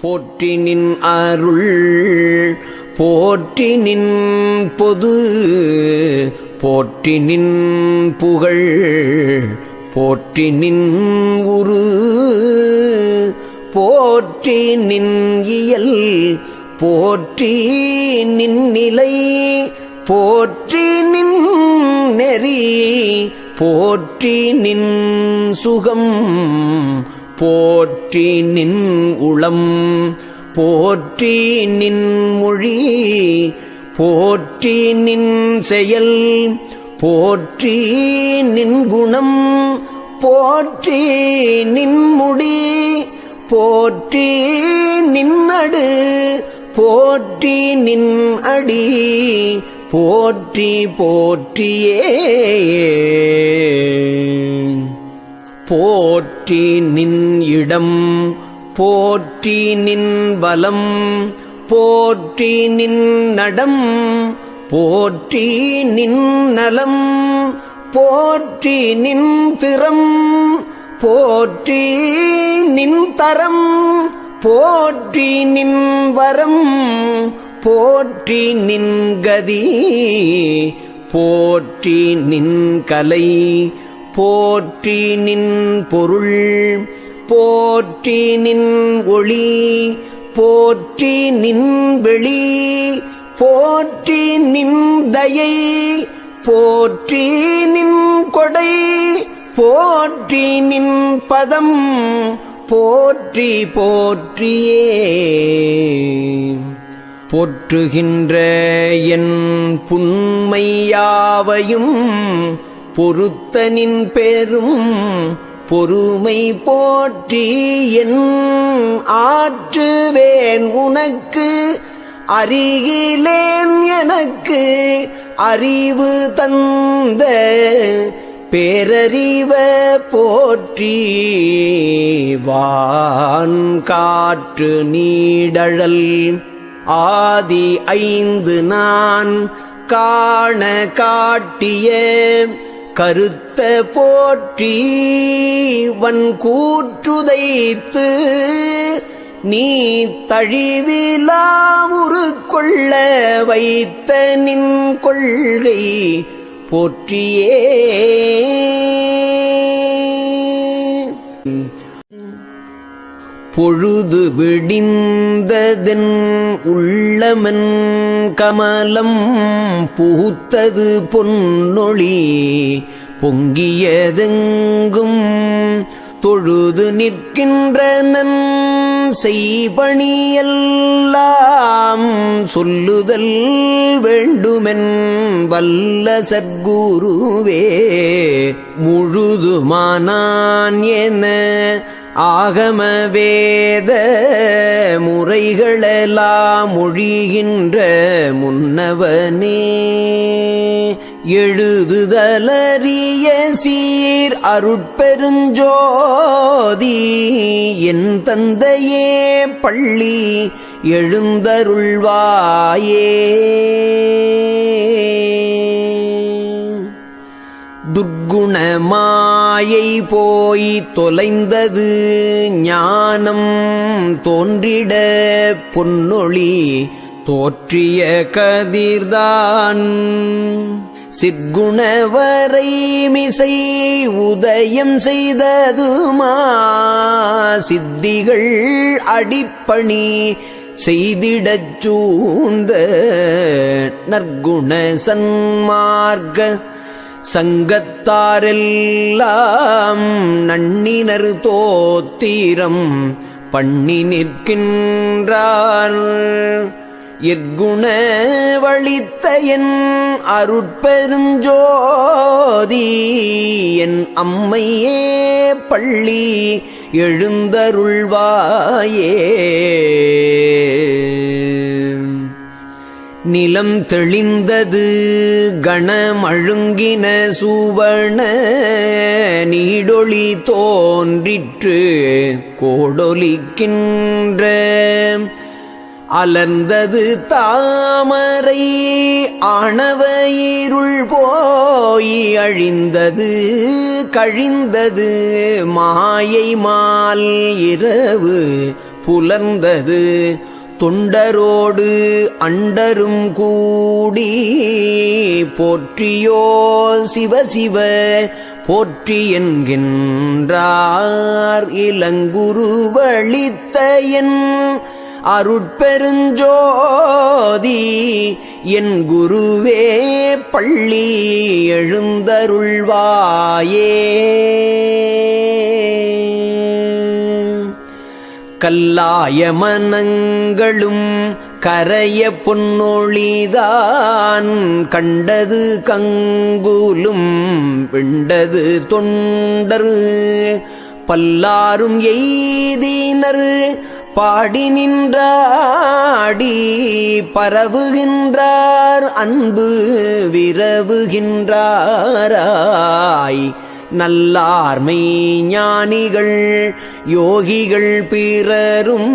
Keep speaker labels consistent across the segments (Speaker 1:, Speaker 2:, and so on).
Speaker 1: போற்றினின் அருள் போற்றினின் பொது போற்றினின் புகழ் போற்றினின் உரு போற்றி நின் இயல் போற்றி நின் நிலை போற்றி நின் நெறி போற்றி நின் சுகம் போற்றி நின் உளம் போற்றி நின் மொழி போற்றி நின் செயல் போற்றி நின் குணம் போற்றி நின் முடி போற்றி நின்னடு போற்றி நின் அடி போற்றி போற்றியே. போற்றி நின் இடம் போற்றி நின் பலம் போற்றி நின் நடம் போற்றி நின் நலம் போற்றி நின் திறம் போற்றி நின் தரம் போற்றி நின் வரம் போற்றி நின் கதி போற்றி நின் கலை போற்றி நின் பொருள் போற்றி நின் ஒளி போற்றி நின் வெளி போற்றி நின் தயை போற்றி நின் கொடை போற்றி நின் பதம் போற்றி போற்றியே. போற்றுகின்ற என் புண்மையாவையும் பொருத்தனின் பெரும் பொறுமை போற்றி என் ஆற்றுவேன் உனக்கு. அருகிலேன் எனக்கு அறிவு தந்த பேரறிவ போற்றி. வான் காற்று நீடழல் ஆதி ஐந்து நான் காண காட்டிய கருத்த போற்றி வன் கூற்றுதைத்து நீ தழிவிலாமுறு கொள்ள வைத்த நின் கொள்கை போற்றியே. பொழுது விடிந்ததென் உள்ளமன் கமலம் புகுத்தது பொன்னொழி பொங்கியதெங்கும் தொழுது நிற்கின்றனன் செய்பணியெல்லாம் சொல்லுதல் வேண்டுமென் வல்ல சத்குருவே முழுதுமானான் என ஆகம வேத முறைகளெல்லாம் மொழிகின்ற முன்னவனே எழுதுதலறிய சீர் அருட்பெருஞ்சோதி என் தந்தையே பள்ளி எழுந்தருள்வாயே. குணமாயை போய் தொலைந்தது ஞானம் தோன்றிட பொன்னொழி தோற்றிய கதிர்தான். சிற்குணவரை மிசை உதயம் செய்ததுமா? சித்திகள் அடிப்பணி செய்திடச் சூழ்ந்த நற்குண சன்மார்க்க சங்கத்தாரெல்லாம் நன்னினர் தோத்தீரம் பண்ணி நிற்கின்றார். எற்குண வழித்த என் அருட்பெருஞ்சோதி என் அம்மையே பள்ளி எழுந்தருள்வாயே. நிலம் தெளிந்தது கணமழுங்கின சூவண நீடொளி தோன்றிற்று கோடொலிக்கின்ற. அலர்ந்தது தாமரை ஆணவ இருள் போய் அழிந்தது கழிந்தது மாயை மால் இரவு புலர்ந்தது. தொண்டரோடு அண்டரும் கூடி போற்றியோ சிவசிவ போற்றி என்கின்றார் இளங்குருவளித்த என் அருட்பெருஞ்சோதி என் குருவே பள்ளி எழுந்தருள்வாயே. கல்லாய மனங்களும் கரைய பொன்னொழிதான். கண்டது கங்குலும் விண்டது தொண்டர். பல்லாரும் எய்தினர் பாடி நின்றாடி பரவுகின்றார் அன்பு விரவுகின்றாராய். நல்லார்மை ஞானிகள் யோகிகள் பிறரும்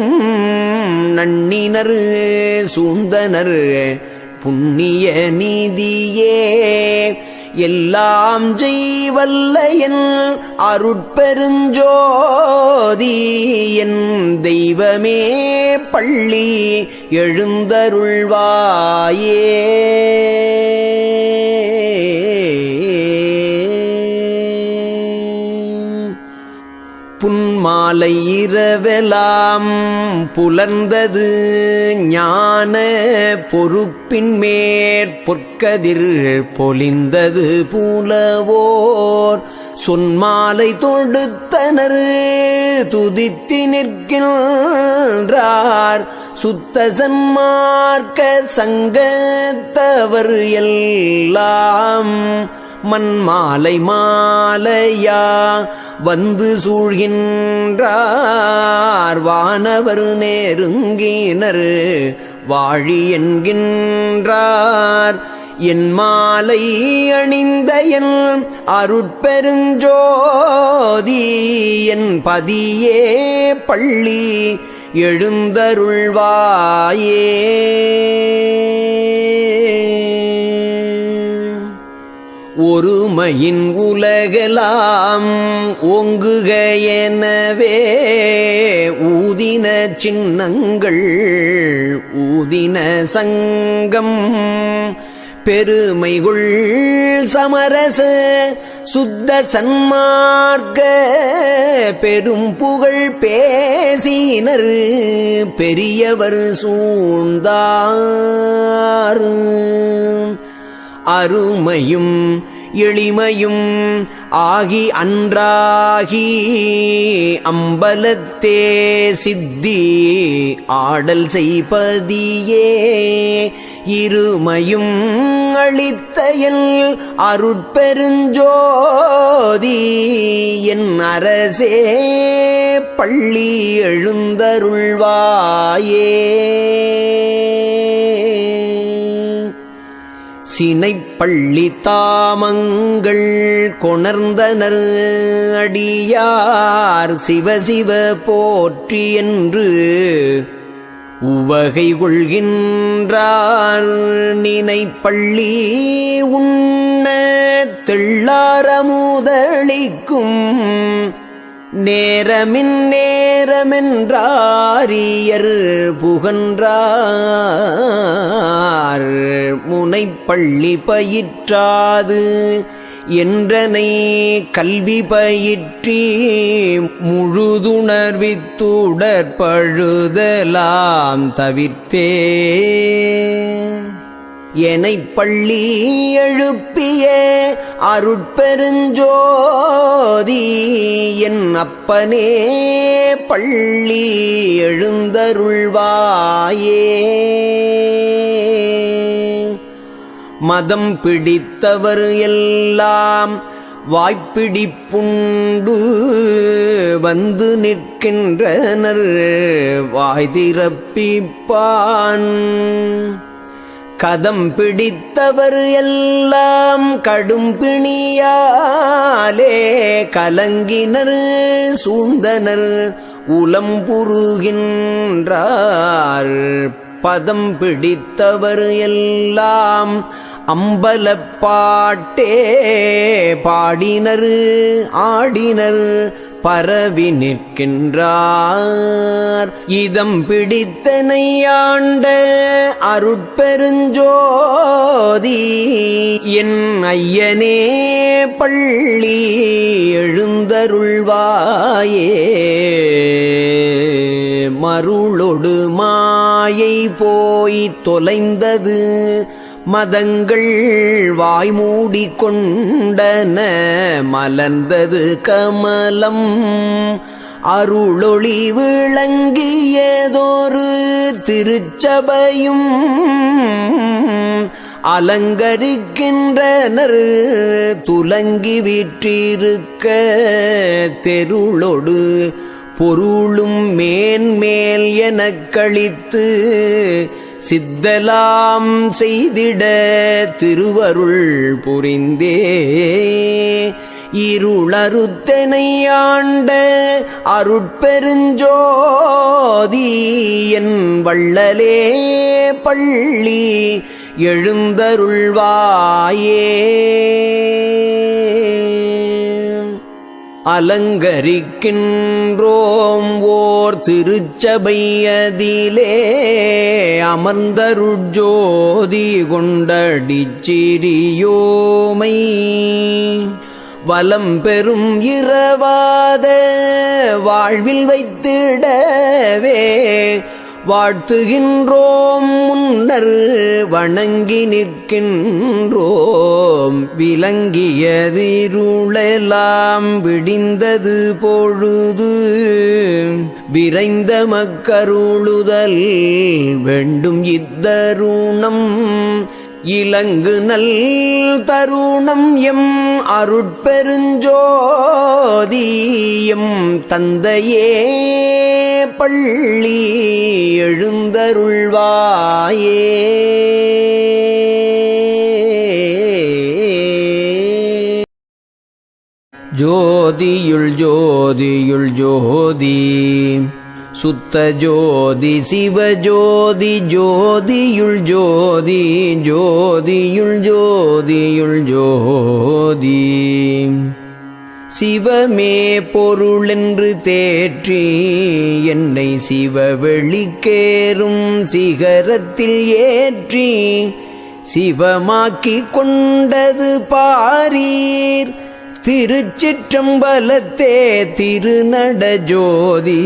Speaker 1: நன்னினர் சூந்தனர் புண்ணிய நீதியே. எல்லாம் செய்வல்ல என் அருட்பெருஞ்சோதி என் தெய்வமே பள்ளி எழுந்தருள்வாயே. மாலை இரவெலாம் புலர்ந்தது ஞான பொறுப்பின் மேற்பொற்கதிர் பொலிந்தது புலவோர். சொன்மாலை தொடுத்தனர் துதித்து நிற்கின்றார். சுத்த சன்மார்க்க சங்கத்தவர் எல்லாம் மண் மாலை மாலையா வந்து சூழ்கின்றார். வானவர் நேருங்கினர் வாழி என்கின்றார். என் மாலை அணிந்த என் அருட்பெருஞ்சோதி என் பதியே பள்ளி எழுந்தருள்வாயே. ஒருமையின் உலகலாம் ஒங்குக எனவே ஊதின சின்னங்கள் ஊதின சங்கம் பெருமைகுள் சமரச சுத்த சன்மார்க்க பெரும் புகழ் பேசினர் பெரியவர் சூழ்ந்தார். அருமையும் எளிமையும் ஆகி அன்றாகி அம்பலத்தே சித்தி ஆடல் செய்பதியே இருமையும் அளித்தயல் அருட்பெருஞ்சோதி என் அரசே பள்ளி எழுந்தருள்வாயே. சினைப்பள்ளி தாமங்கள் கொணர்ந்தனர். அடியார் சிவசிவ போற்றி என்று உவகை கொள்கின்றார். நினைப்பள்ளி உண்ண தெள்ளாரமுதளிக்கும் நேரமின் நேரமென்றாரியர் புகன்றார். முனைப்பள்ளி பயிற்றாது என்றனை கல்வி பயிற்றி முழுதுணர்வித்துடற்பழுதலாம் தவிர்த்தே. என்னை பள்ளி எழுப்பிய அருட்பெருஞ்சோதி என் அப்பனே பள்ளி எழுந்தருள்வாயே. மதம் பிடித்தவர் எல்லாம் வாய்ப்பிடிப்புண்டு வந்து நிற்கின்றனர் வாய் திறப்பிப்பான். கதம் பிடித்தவர் எல்லாம் கடும் பிணியாலே கலங்கினர் சூழ்ந்தனர் உலம்புருகின்றார் பதம் பிடித்தவர் எல்லாம் அம்பலப்பாட்டே பாடினர் ஆடினர் பரவி நிற்கின்றார். இதம் பிடித்தனையாண்ட அருட்பெருஞ்சோதி என் ஐயனே பள்ளி எழுந்தருள்வாயே. மருளொடு மாயை போய் தொலைந்தது மதங்கள் வாய்மூடி கொண்டன மலர்ந்தது கமலம். அருளொளி விளங்கியதொரு திருச்சபையும். அலங்கரிக்கின்றனர் துலங்கி விற்றிருக்க தெருளொடு. பொருளும் மேன்மேல் எனக் கழித்து சித்தலாம் செய்திட திருவருள் புரிந்தே. இருளறுத்தனையாண்ட அருட்பெருஞ்சோதி என் வள்ளலே பள்ளி எழுந்தருள்வாயே. அலங்கரிக்கின்றோம் ஓர் திருச்சபையதிலே. அமர்ந்தருஜோதி கொண்டடிச்சிரியோமை வலம் பெறும் இரவாத வாழ்வில் வைத்திடவே. வாழ்த்துகின்றோம். முன்னர் வணங்கி நிற்கின்றோம். விளங்கியதிருளெல்லாம் விடிந்தது பொழுது. விரைந்த மக்கருளுதல் வேண்டும் இத்தருணம். இலங்கு நல் தருணம் எம் அருட்பெருஞ்சோதியம். தந்தையே பள்ளி எழுந்தருள்வாயே. ஜோதியுள் ஜோதியுள் ஜோதி. சுத்த ஜோதி சிவஜோதி ஜோதியுள் ஜோதி ஜோதியுள் ஜோதியுள் ஜோதி. சிவமே பொருளென்று தேற்றி என்னை சிவ வெளிக்கேறும் சிகரத்தில் ஏற்றி சிவமாக்கி கொண்டது பாரீர். திருச்சிற்றம்பலத்தே திருநட ஜோதி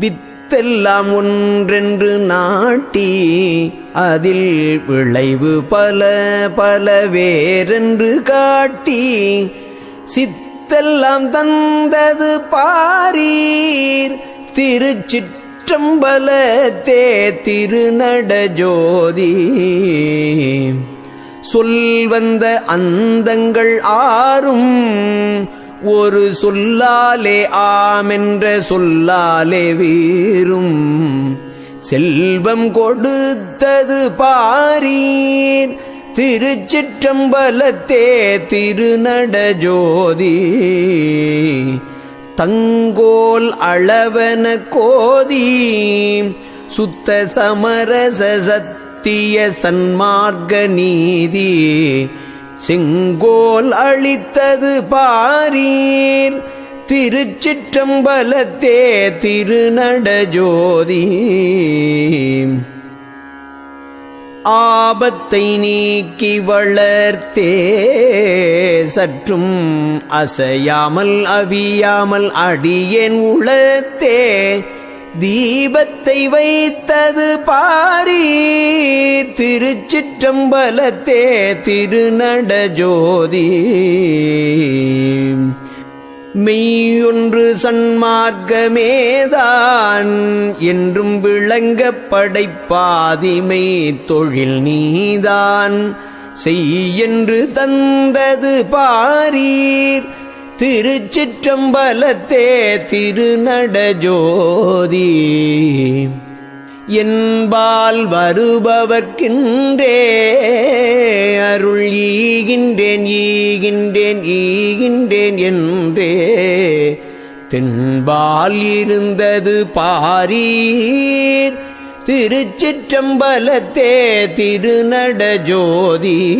Speaker 1: வித்தெல்லாம் ஒன்றென்று நாட்டி அதில் விளைவு பல பல வேறென்று காட்டி சித்தெல்லாம் தந்தது பாரீர். திருச்சிற்றம்பலத்தே திருநட ஜோதி சொல்வந்த அந்தங்கள் ஆறும். ஒரு சொல்லாலே ஆமென்ற சொல்லாலே வீரும் செல்வம் கொடுத்தது பாரீர். திருச்சிற்றம்பலத்தே திருநட ஜோதி. தங்கோல் அளவன கோதி. சுத்த சமரச சத்திய சன்மார்க்க நீதி செங்கோல் அளித்தது பாரீர். திருச்சிற்றம்பலத்தே திருநட ஜோதி. ஆபத்தை நீக்கி வளர்த்தே சற்றும் அசையாமல் அவியாமல் அடியேன் உளத்தே தீபத்தை வைத்தது பாரி திருச்சிற்றம்பலத்தே திருநட ஜோதி. மெய்யொன்று சன்மார்க்கமேதான் என்றும் விளங்க படைப்பாதிமை தொழில் நீதான். செய்யென்று தந்தது பாரீர் திருச்சிற்றம்பலத்தே திருநட ஜோதி. என்பால் வருபவர்க்கின்றே அருள் ஈகின்றேன் ஈகின்றேன் ஈகின்றேன் என்றே. தென்பால் இருந்தது பாரீர் திருச்சிற்றம்பலத்தே திருநட ஜோதி.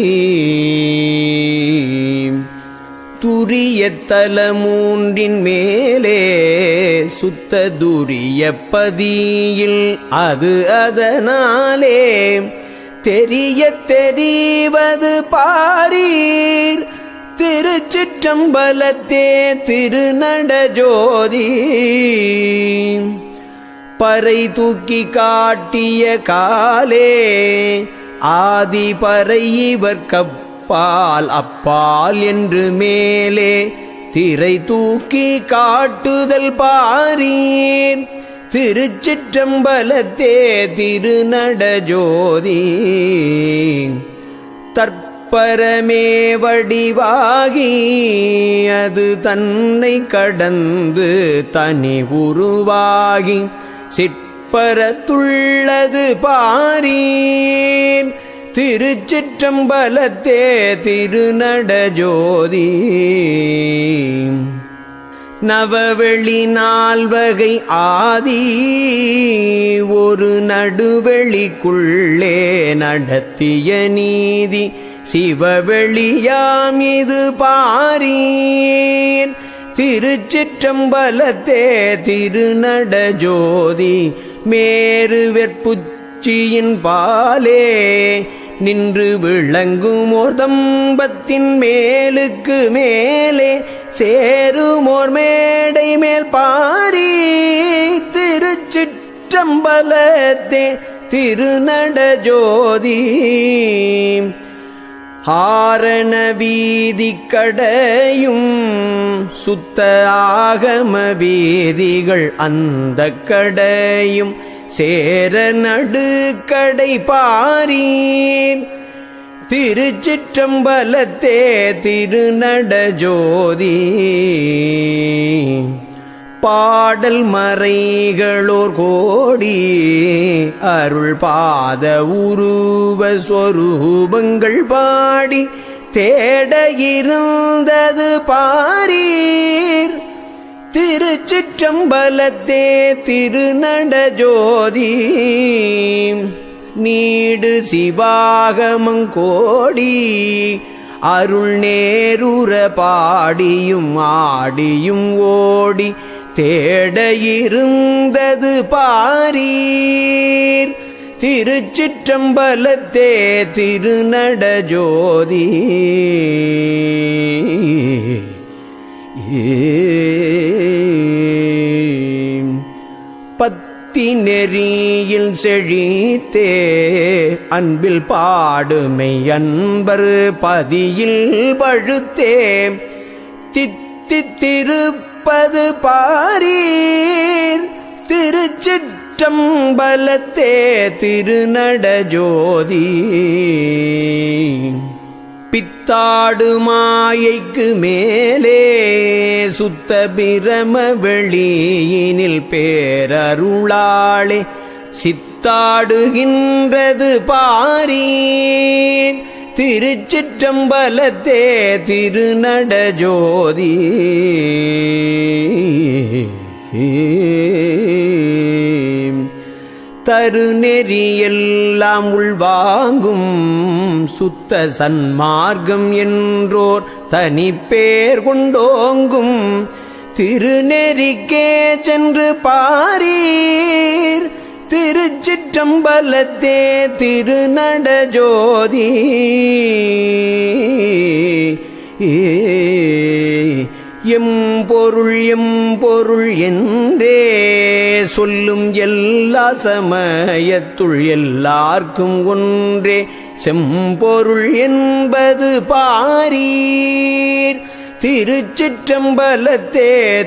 Speaker 1: துரிய தலமூன்றின் மேலே சுத்த துரிய பதியில் அது அதனாலே தெரிய தெரிவது பாரீர். திருச்சிற்றம்பலத்தே திருநடஜோதி பறை தூக்கி காட்டிய காலே ஆதி பறை இவர் கப்பால் அப்பால் அப்பால் என்று மேலே திரை தூக்கி காட்டுதல் பாரீர். திருச்சிற்றம்பலத்தே திருநடஜோதி தற்பரமே வடிவாகி அது தன்னை கடந்து தனி உருவாகி. சிற்பரத்துள்ளது பாரீர். திருச்சிற்றம்பலத்தே திருநடஜோதி நவவெளி நால்வகை ஆதி ஒரு நடுவெளிக்குள்ளே நடத்திய நீதி. சிவவெளியாம் இது பாரீர். திருச்சிற்றம்பலத்தே திருநடஜோதி மேரு வெற்புச்சியின் பாலே நின்று விளங்கும் ஓர் தம்பத்தின் மேலுக்கு மேலே சேருமோர் மேடை மேல் பாரி திருச்சிற்றம்பலத்தே திருநட ஜோதி. ஆரண வீதி கடையும் சுத்த ஆகம வீதிகள் அந்த கடையும் சேர நடுக்கடை பாரீர். திருச்சிற்றம்பலத்தே திருநட ஜோதி பாடல் மறைகளோர் கோடி அருள் பாத உருவ சொரூபங்கள் பாடி தேட இருந்தது பாரீர். திருச்சிற்றம்பலத்தே திருநடஜோதி. நீடு சிவாகமங்கோடி அருள் நேருற பாடியும் ஆடியும் ஓடி. தேட இருந்தது பாரீர். திருச்சிற்றம்பலத்தே திருநடஜோதி. பக்தி நெறியில் செழித்தே அன்பில் பாடுமை அன்பர் பதியில் பழுத்தே. தித்தி திருப்பது பாரீர் திருச்சிற்றம்பலத்தே திருநட ஜோதி. பித்தாடு மாயைக்கு மேலே சுத்த பிரம வெளியினில் பேரருளாளே சித்தாடுகின்றது பாரீன் திருச்சிற்றம்பலத்தே திருநட திருநடஜோதி தருநெறியெல்லாம் உள்வாங்கும் சுத்த சன்மார்க்கம் என்றோர் தனிப்பேர் கொண்டோங்கும். திருநெறிக்கே சென்று பாரீர். திருச்சிற்றம்பலத்தே திருநட ஜோதி. எம் பொருள் எம் பொருள் என்றே. சொல்லும் எல்லா சமயத்துள் எல்லார்க்கும் ஒன்றே. செம்பொருள் என்பது பாரீர். திருச்சிற்றம்பலத்தே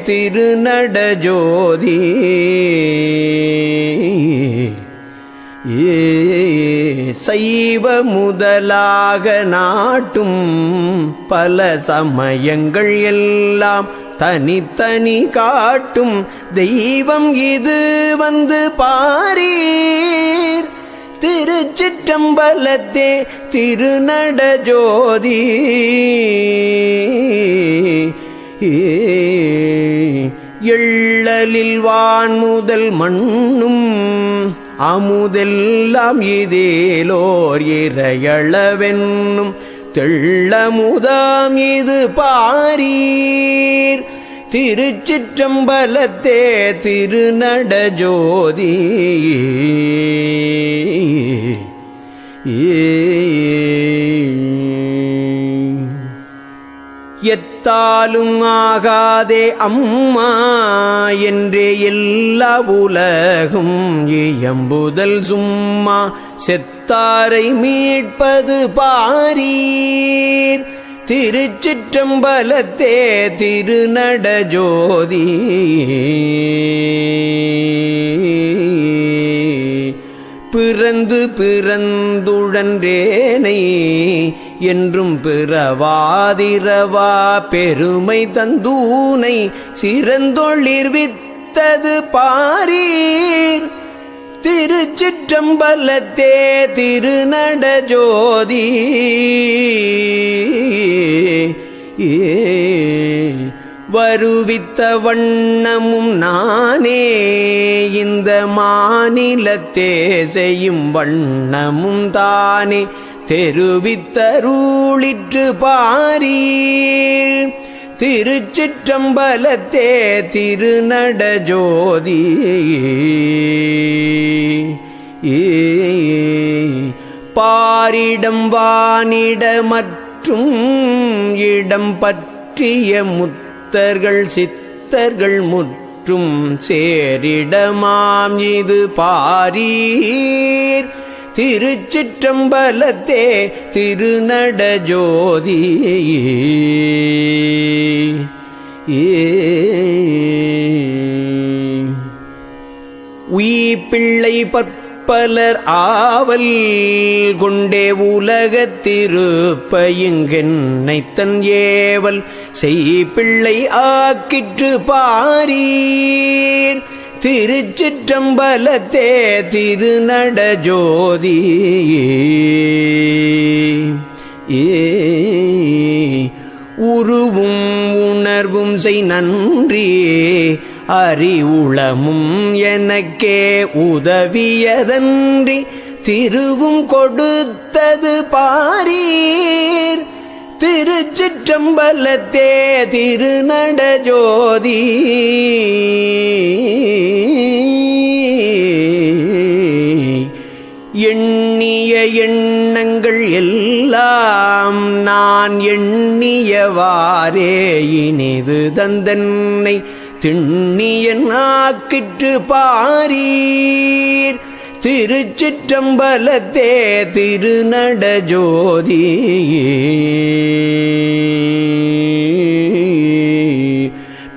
Speaker 1: திருநடஜோதி ஏ சைவ முதலாக நாட்டும் பல சமயங்கள் எல்லாம் தனித்தனி காட்டும் தெய்வம் இது வந்து பாரீர். திருச்சிற்றம்பலத்தே திருநட ஜோதி. எள்ளலில் வான் முதல் மண்ணும் அமுதெல்லாம் இதேலோர் இறையளவென்னும் தெள்ளமுதாம் இது பாரீர். திருச்சிற்றம்பலத்தே திருநட ஜோதி ஏ நினைத்தாலும் ஆகாதே அம்மா என்றே எல்லா உலகும் இயம்புதல் சும்மா செத்தாரை மீட்பது பாரீர். திருச்சிற்றம்பலத்தே திருநட ஜோதி பிறந்து பிறந்துழன்றேனை என்றும் பிறவாதிரவா பெருமை தந்தூனை சிறந்தொழிர் வித்தது பாரீர். திருச்சிற்றம்பலத்தே திருநடஜோதி ஏ வருவித்த வண்ணமும் நானே இந்த மாநிலத்தே செய்யும் வண்ணமும் தானே. தெருவித்தருளிற்று பாரீர். திருச்சிற்றம்பலத்தே திருநடஜோதி ஏ பாரிடம் வானிட மற்றும் இடம் பற்றிய முத்தர்கள் சித்தர்கள் முற்றும் சேரிடமாம் இது பாரீர். திருச்சிற்றம்பலத்தே திருநட ஜோதி உயிப்பிள்ளை பற்பலர் ஆவல் கொண்டே உலகத்திருப்பையுங்கென்னை தன் ஏவல். செய்ப்பிள்ளை ஆக்கிற்று பாரீர். திருச்சிற்றம்பலத்தே திருநட ஜோதி உருவும் உணர்வும் செய் நன்றி. அறிவுளமும் எனக்கே உதவியதன்றி. திருவும் கொடுத்தது பாரீர். திருச்சிற்றம்பலத்தே திருநட ஜோதி. எண்ணிய எண்ணங்கள் எல்லாம் நான் எண்ணியவாறே இனிது தந்தன்னை திண்ணியன் ஆக்கிற்று பாரீர். திருச்சிற்றம்பலத்தே திருநட திருநடஜோதி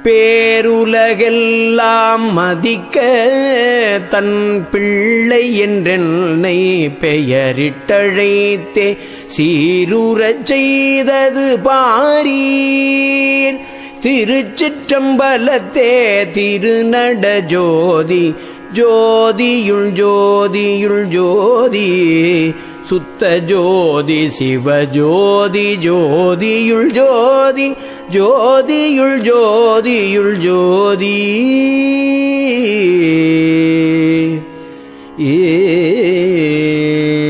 Speaker 1: பேருலகெல்லாம் மதிக்க தன் பிள்ளை என்றென்னை பெயரிட்டழைத்தே. சீருறச் செய்தது பாரீர். திருச்சிற்றம்பலத்தே திருநட ஜோதி ஜோதியுள் ஜோதியுள் ஜோதி சுத்த ஜோதி சிவஜோதி ஜோதியுள் ஜோதி ஜோதியுள் ஜோதியுள் ஜோதி. ஏ